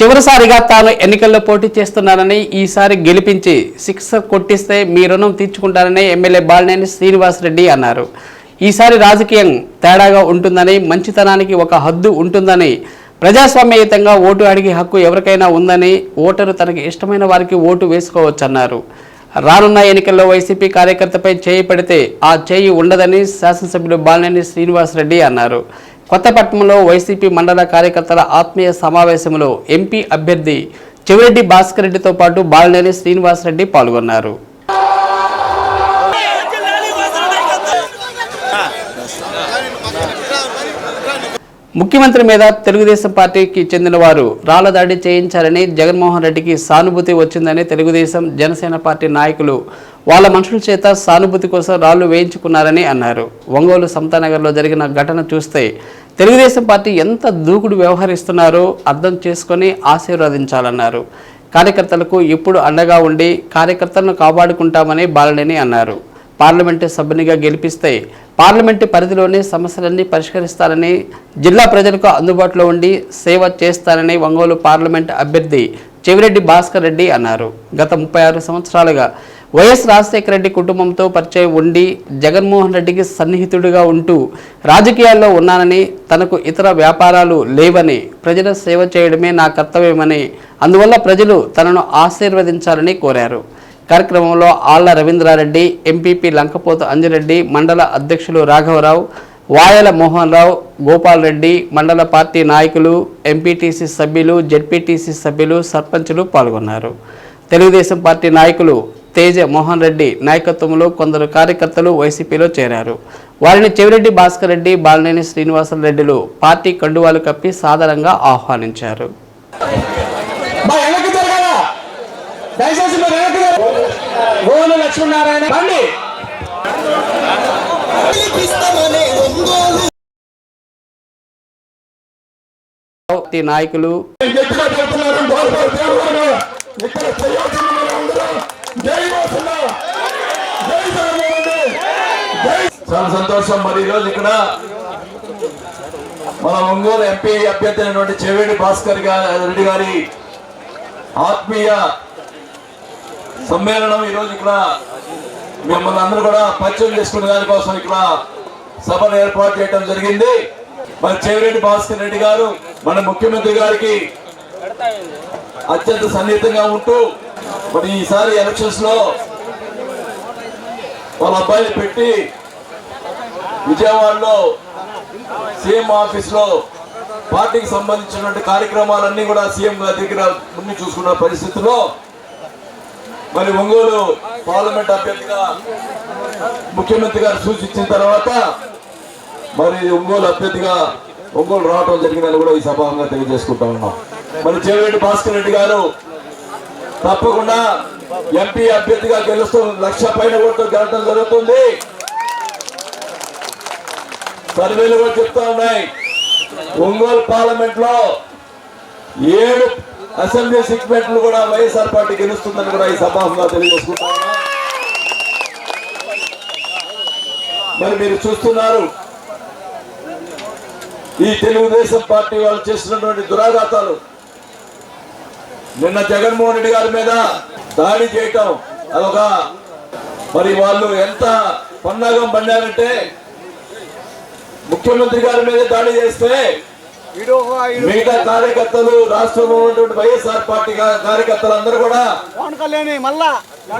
చివరిసారిగా తాను ఎన్నికల్లో పోటీ చేస్తున్నానని ఈసారి గెలిపించి సిక్స్ కొట్టిస్తే మీ రుణం తీర్చుకుంటానని ఎమ్మెల్యే బాలినేని శ్రీనివాసరెడ్డి అన్నారు. ఈసారి రాజకీయం తేడాగా ఉంటుందని మంచితనానికి ఒక హద్దు ఉంటుందని ప్రజాస్వామ్యయుతంగా ఓటు అడిగే హక్కు ఎవరికైనా ఉందని ఓటరు తనకి ఇష్టమైన వారికి ఓటు వేసుకోవచ్చన్నారు. రానున్న ఎన్నికల్లో వైసీపీ కార్యకర్తపై చేయి పెడితే ఆ చేయి ఉండదని శాసనసభ్యులు బాలినేని శ్రీనివాసరెడ్డి అన్నారు. కొత్తపట్నంలో వైసీపీ మండల కార్యకర్తల ఆత్మీయ సమావేశంలో ఎంపీ అభ్యర్థి చెవిరెడ్డి భాస్కర్ రెడ్డితో పాటు బాలినేని శ్రీనివాసరెడ్డి పాల్గొన్నారు. ముఖ్యమంత్రి మీద తెలుగుదేశం పార్టీకి చెందిన వారు రాళ్ళ దాడి చేయించారని జగన్మోహన్ రెడ్డికి సానుభూతి వచ్చిందని తెలుగుదేశం జనసేన పార్టీ నాయకులు వాళ్ళ మనుషుల చేత సానుభూతి కోసం రాళ్ళు వేయించుకున్నారని అన్నారు. ఒంగోలు సమతానగర్లో జరిగిన ఘటన చూస్తే తెలుగుదేశం పార్టీ ఎంత దూకుడు వ్యవహరిస్తున్నారో అర్థం చేసుకొని ఆశీర్వదించాలన్నారు. కార్యకర్తలకు ఎప్పుడు అండగా ఉండి కార్యకర్తలను కాపాడుకుంటామని బాలనేని అన్నారు. పార్లమెంటు సభ్యునిగా గెలిపిస్తే పార్లమెంటు పరిధిలోనే సమస్యలన్నీ పరిష్కరిస్తారని జిల్లా ప్రజలకు అందుబాటులో ఉండి సేవ చేస్తారని ఒంగోలు పార్లమెంటు అభ్యర్థి చెవిరెడ్డి భాస్కర్ రెడ్డి అన్నారు. గత ముప్పై ఆరు సంవత్సరాలుగా వైఎస్ రాజశేఖర రెడ్డి కుటుంబంతో పరిచయం ఉండి జగన్మోహన్ రెడ్డికి సన్నిహితుడిగా ఉంటూ రాజకీయాల్లో ఉన్నానని తనకు ఇతర వ్యాపారాలు లేవని ప్రజల సేవ చేయడమే నా కర్తవ్యమని అందువల్ల ప్రజలు తనను ఆశీర్వదించాలని కోరారు. కార్యక్రమంలో ఆళ్ళ రవీంద్రారెడ్డి ఎంపీపీ లంకపోత అంజిరెడ్డి మండల అధ్యక్షులు రాఘవరావు వాయల మోహన్ రావు గోపాల్ రెడ్డి మండల పార్టీ నాయకులు ఎంపీటీసీ సభ్యులు జెడ్పీటీసీ సభ్యులు సర్పంచులు పాల్గొన్నారు. తెలుగుదేశం పార్టీ నాయకులు తేజ మోహన్ రెడ్డి నాయకత్వంలో కొందరు కార్యకర్తలు వైసీపీలో చేరారు. వారిని చెవిరెడ్డి భాస్కర్ రెడ్డి బాలినేని శ్రీనివాస రెడ్డిలు పార్టీ కండువాలు కప్పి సాదరంగా ఆహ్వానించారు. మా వెనక్కి జరగాల దయచేసి మీరు వెనక్కి జరగ- గోను లక్ష్మీనారాయణ రండి పార్టీ నాయకులు గట్టిగా చెప్తున్నారు గోల్పాల్ దేవుడు ఇక్కడ చేయాల్సింది మనం అందరం జై వసంత జై జగన్మోహన్ జై చాలా సంతోషం. మరి ఈరోజు ఇక్కడ మన ఒంగోలు ఎంపీ అభ్యర్థి అయినటువంటి చెవేడి భాస్కర్ రెడ్డి గారి ఆత్మీయ సమ్మేళనం ఈరోజు ఇక్కడ మిమ్మల్ని అందరూ కూడా పరిచయం చేసుకునే దానికోసం ఇక్కడ సభను ఏర్పాటు చేయడం జరిగింది. మరి చెవిరెడ్డి భాస్కర్ రెడ్డి గారు మన ముఖ్యమంత్రి గారికి అత్యంత సన్నిహితంగా ఉంటూ మరి ఈసారి ఎలక్షన్స్లో వాళ్ళ అబ్బాయిని పెట్టి విజయవాడలో సీఎం ఆఫీస్లో పార్టీకి సంబంధించినటువంటి కార్యక్రమాలన్నీ కూడా సీఎం గారి దగ్గర ముందు చూసుకున్న పరిస్థితిలో మరి ఒంగోలు పార్లమెంట్ అభ్యర్థిగా ముఖ్యమంత్రి గారు సూచించిన తర్వాత మరి ఒంగోలు అభ్యర్థిగా ఒంగోలు రావటం జరిగిందని కూడా ఈ సభాంగా తెలియజేసుకుంటా ఉన్నాం. మరి చెవిరెడ్డి భాస్కర్ రెడ్డి గారు తప్పకుండా ఎంపీ అభ్యర్థిగా గెలుస్తూ లక్ష పైన ఓట్లు గెలవడం జరుగుతుంది. సర్వేలు కూడా చెప్తా ఉన్నాయి. ఒంగోలు పార్లమెంట్లో ఏడు అసెంబ్లీ సిగ్మెంట్లు కూడా వైఎస్ఆర్ పార్టీ గెలుస్తుందని కూడా ఈ సభాముగా తెలియజేసుకుంటా మరి మీరు చూస్తున్నారు ఈ తెలుగుదేశం పార్టీ వాళ్ళు చేసినటువంటి దురాఘాతాలు. నిన్న జగన్మోహన్ రెడ్డి గారి మీద దాడి చేయటం అదొక మరి వాళ్ళు ఎంత పన్నాగం పండారంటే ముఖ్యమంత్రి గారి మీద దాడి చేస్తే మిగతా కార్యకర్తలు రాష్ట్రంలో ఉన్నటువంటి వైఎస్ఆర్ పార్టీ కార్యకర్తలు అందరూ కూడా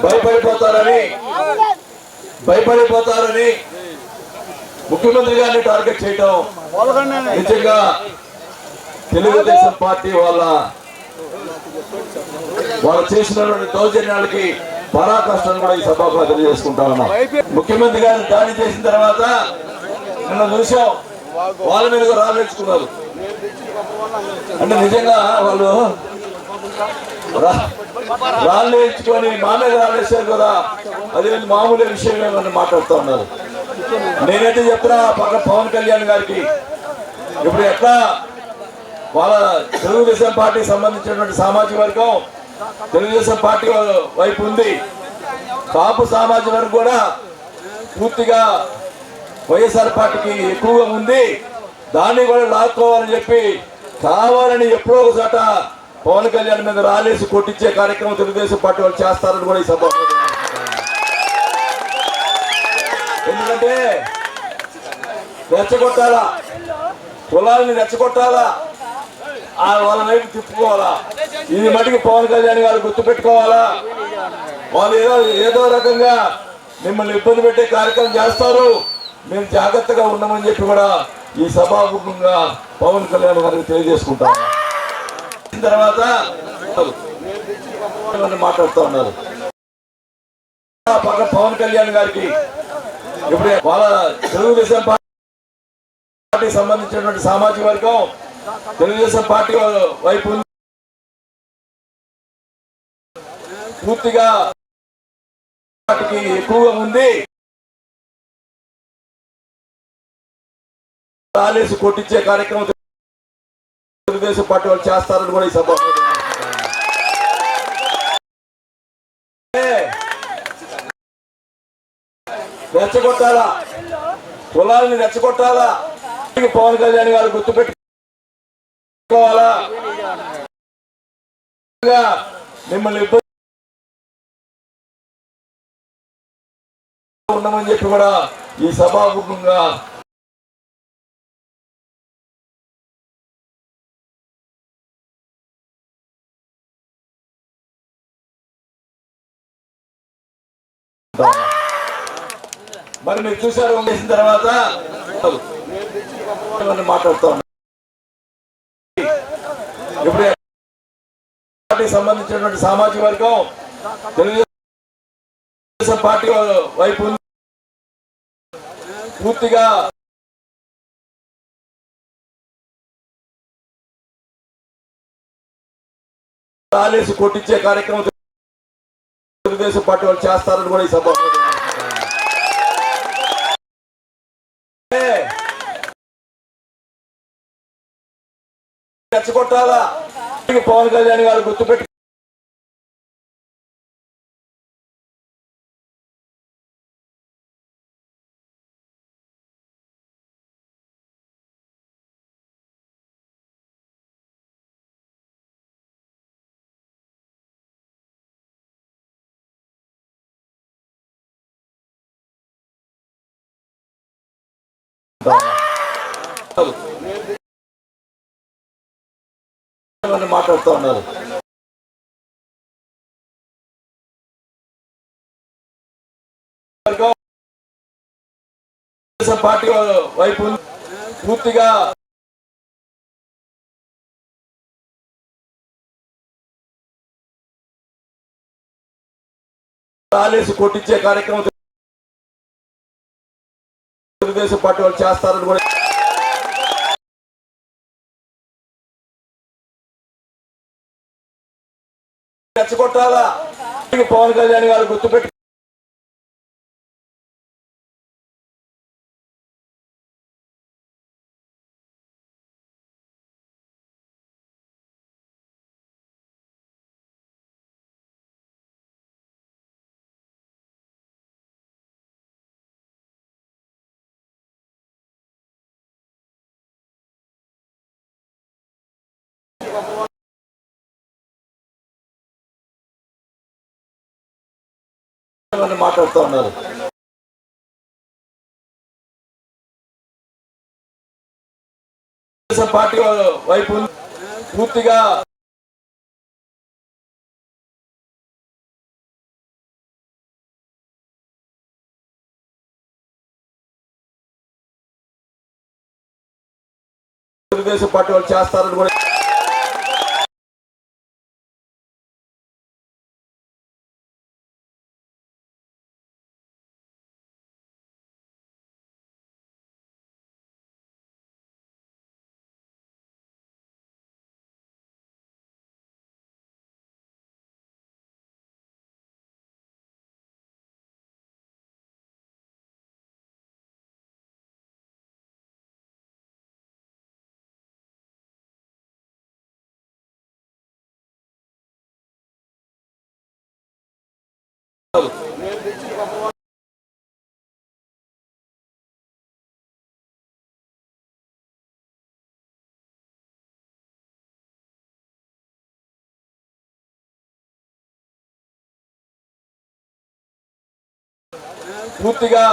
భయపడిపోతారని భయపడిపోతారని ముఖ్యమంత్రి గారిని టార్గెట్ చేయటం నిజంగా తెలుగుదేశం పార్టీ వాళ్ళ వాళ్ళు చేసినటువంటి దౌర్జన్యాలకి పరాకాష్ఠను కూడా ఈ సభకు తెలియజేసుకుంటా ఉన్నాం ముఖ్యమంత్రి గారు దాడి చేసిన తర్వాత నిన్న చూసాం వాళ్ళ మీద కూడా రాలేసుకున్నారు అంటే నిజంగా వాళ్ళు రా- రాళ్ళు వేయించుకొని మా మీద రాలేసారు కదా అది మామూలు విషయం ఏమని మాట్లాడుతూ ఉన్నారు. నేనైతే చెప్తున్నా పక్క పవన్ కళ్యాణ్ గారికి. ఇప్పుడు ఎట్లా వాళ్ళ తెలుగుదేశం పార్టీకి సంబంధించినటువంటి సామాజిక వర్గం తెలుగుదేశం పార్టీ వైపు ఉంది. కాపు సామాజిక వర్గం కూడా పూర్తిగా వైఎస్ఆర్ పార్టీకి ఎక్కువగా ఉంది. దాన్ని కూడా లాక్కోవాలని చెప్పి కావాలని ఎప్పుడో ఒక చోట పవన్ కళ్యాణ్ మీద రాలేసి కొట్టించే కార్యక్రమం తెలుగుదేశం పార్టీ వాళ్ళు చేస్తారని కూడా ఈ సభ ఎందుకంటే రెచ్చగొట్టాలా? కులాలని రెచ్చగొట్టాలా? ఆ వాళ్ళ వైపు తిప్పుకోవాలా? ఇది మటుకు పవన్ కళ్యాణ్ గారు గుర్తుపెట్టుకోవాలా? వాళ్ళు ఏదో ఏదో రకంగా మిమ్మల్ని ఇబ్బంది పెట్టే కార్యక్రమం చేస్తారు. మేము జాగ్రత్తగా ఉండమని చెప్పి కూడా ఈ సభాముఖంగా పవన్ కళ్యాణ్ గారికి తెలియజేసుకుంటాం. తర్వాత మాట్లాడుతూ ఉన్నారు. పక్క పవన్ కళ్యాణ్ గారికి ఇప్పుడు వాళ్ళ తెలుగుదేశం పార్టీకి సంబంధించినటువంటి సామాజిక వర్గం తెలుగుదేశం పార్టీ వైపు. పూర్తిగా పార్టీకి ఎక్కువగా ఉంది. రాలేసి కొట్టించే కార్యక్రమం తెలుగుదేశం పార్టీ వాళ్ళు చేస్తారని కూడా ఈ సభ రెచ్చగొట్టాలా? కులాలని రెచ్చగొట్టాలా? పవన్ కళ్యాణ్ గారు గుర్తుపెట్టుకోవాలా? మిమ్మల్ని ఇబ్బంది ఉండమని చెప్పి కూడా ఈ సభాముఖంగా మరి మీరు చూసారు వంగేసిన తర్వాత ఇవన్నీ మాట్లాడుతూ ఇప్పుడు పార్టీకి సంబంధించినటువంటి సామాజిక వర్గం తెలుగుదేశం పార్టీ వైపు పూర్తిగా రాలేసి కొట్టించే కార్యక్రమం తెలుగుదేశం పార్టీ వాళ్ళు చేస్తారని కూడా ఈ సభ రెచ్చగొట్టాలా పవన్ కళ్యాణ్ గారు గుర్తుపెట్టి Oh! మాట్లాడుతూ ఉన్నారు పార్టీ వైపు పూర్తిగా రాలేసి కొట్టించే కార్యక్రమం తెలుగుదేశం పార్టీ వాళ్ళు చేస్తారని కూడా రెచ్చగొట్టాలా పవన్ కళ్యాణ్ గారు గుర్తుపెట్టి. మాట్లాడుతూ ఉన్నారు. పార్టీ వైపు పూర్తిగా తెలుగుదేశం పార్టీ వాళ్ళు చేస్తారని కూడా పూర్తిగా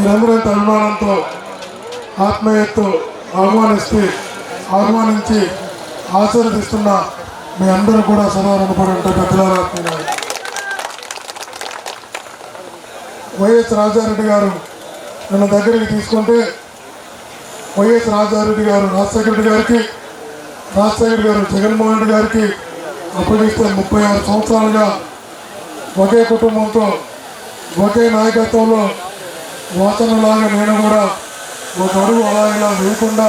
మీరందరూ ఎంత అభిమానంతో ఆత్మీయతో ఆహ్వానిస్తే ఆహ్వానించి ఆశీర్వదిస్తున్న మీ అందరూ కూడా సదా రుణపడి పెద్దలారా వైఎస్ రాజారెడ్డి గారు నన్ను దగ్గరికి తీసుకుంటే వైఎస్ రాజారెడ్డి గారు రాజశేఖర రెడ్డి గారికి రాజశేఖర్ గారు జగన్మోహన్ రెడ్డి గారికి అప్పగిస్తే ముప్పై ఆరు సంవత్సరాలుగా ఒకే కుటుంబంతో ఒకే నాయకత్వంలో వాసనలాగా నేను కూడా ఒక అడుగు అలా ఇలా వేయకుండా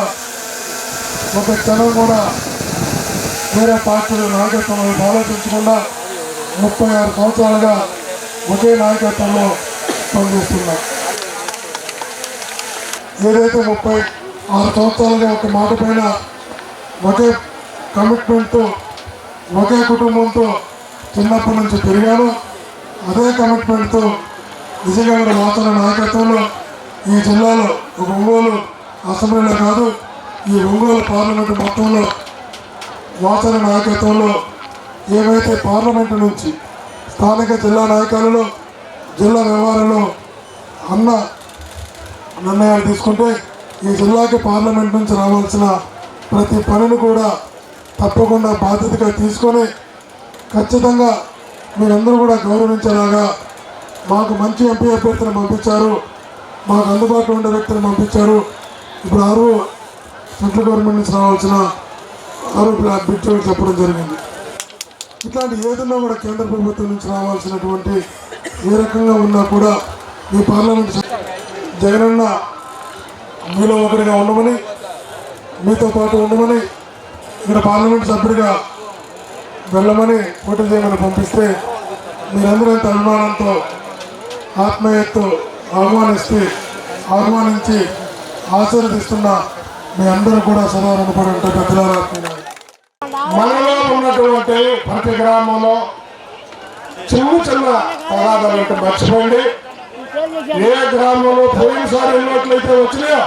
ఒక క్షణం కూడా వేరే పార్టీల నాయకత్వంలో ఆలోచించకుండా ముప్పై ఆరు సంవత్సరాలుగా ఒకే నాయకత్వంలో పనిచేస్తున్నాం. ఏదైతే ముప్పై ఆరు సంవత్సరాలుగా ఒక మాట పైన ఒకే కమిట్మెంట్తో ఒకే కుటుంబంతో చిన్నప్పటి నుంచి పెరిగాను అదే కమిట్మెంట్తో విజయవాడ వాసన నాయకత్వంలో ఈ జిల్లాలో ఒక ఒంగోలు అసెంబ్లీలో కాదు ఈ ఒంగోలు పార్లమెంటు మొత్తంలో వాసన నాయకత్వంలో ఏవైతే పార్లమెంటు నుంచి స్థానిక జిల్లా నాయకులలో జిల్లా వ్యవహారంలో అన్న నిర్ణయాలు తీసుకుంటే ఈ జిల్లాకి పార్లమెంట్ నుంచి రావాల్సిన ప్రతి పనిని కూడా తప్పకుండా బాధ్యతగా తీసుకొని ఖచ్చితంగా మీరందరూ కూడా గౌరవించేలాగా మాకు మంచి ఎంపీ అభ్యర్థిని పంపించారు. మాకు అందుబాటులో ఉండే వ్యక్తిని పంపించారు. ఇప్పుడు ఆరు సెంట్రల్ గవర్నమెంట్ నుంచి రావాల్సిన ఆరు బిడ్డలు చెప్పడం జరిగింది. ఇట్లాంటి ఏదన్నా కూడా కేంద్ర ప్రభుత్వం నుంచి రావాల్సినటువంటి ఏ రకంగా ఉన్నా కూడా ఈ పార్లమెంట్ జగనన్న మీలో ఒకరిగా ఉండమని మీతో పాటు ఉండమని ఇక్కడ పార్లమెంట్ సభ్యుడిగా వెళ్ళమని పోటీ చేయమని పంపిస్తే మీరందరూ ఎంత అభిమానంతో ఆత్మీయతతో ఆహ్వానిస్తే ఆహ్వానించి ఆశీర్వదిస్తున్న మీ అందరూ కూడా సదా పెద్దలారా మనలో ఉన్నటువంటి ప్రతి గ్రామంలో చిన్న చిన్న తగాదాలు ఉంటే మర్చిపోండి ఏ గ్రామంలో పోయినసారి ఎన్నోట్లయితే వచ్చినాయో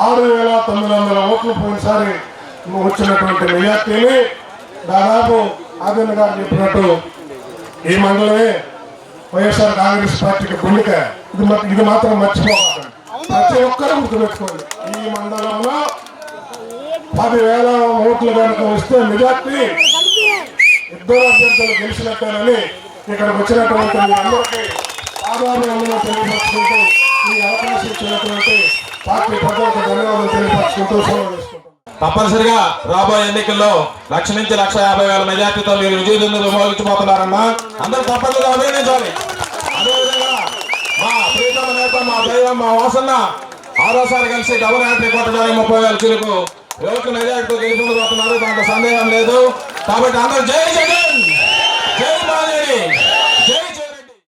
ఆరు వేల తొమ్మిది వందల ఓట్లు పోయినసారి వచ్చినటువంటి మెజార్టీని దాదాపు ఆదిత్య గారు చెప్పినట్టు ఈ మండలమే వైఎస్ఆర్ కాంగ్రెస్ పార్టీకి గుండెక. ఇది ఇది మాత్రం మర్చిపోకండి ప్రతి ఒక్కరూ గుర్తుపెట్టుకోండి. ఈ మండలంలో పదివేల ఓట్లు కనుక వస్తే మెజార్టీ ఇద్దరు అభ్యర్థులు గెలిచినట్టేనని ఇక్కడికి వచ్చినటువంటి అందరికీ తెలియపరుచుకుంటూ ఈ అవకాశం ఇచ్చినటువంటి పార్టీ పెద్దలకు ధన్యవాదాలు తెలియపరుచుకుంటూ సెలవు తప్పనిసరిగా రాబోయే ఎన్నికల్లో లక్ష నుంచి లక్ష యాభై వేల మెజార్టీతో మీరు విజయదుందులు మోగించబోతున్నారన్నా అందరూ తప్పనిసరిగా అభినందించాలి. అదేవిధంగా మా ప్రీతమ నేత మా దైవం మా వాసన్న ఆరోసారి కలిసి డబుల్ హ్యాట్రిక్ కొట్టడానికి ముప్పై వేల చిలుకు ఓట్ల మెజార్టీతో గెలుపుతున్నారు దాంట్లో సందేహం లేదు. కాబట్టి అందరూ జై జగన్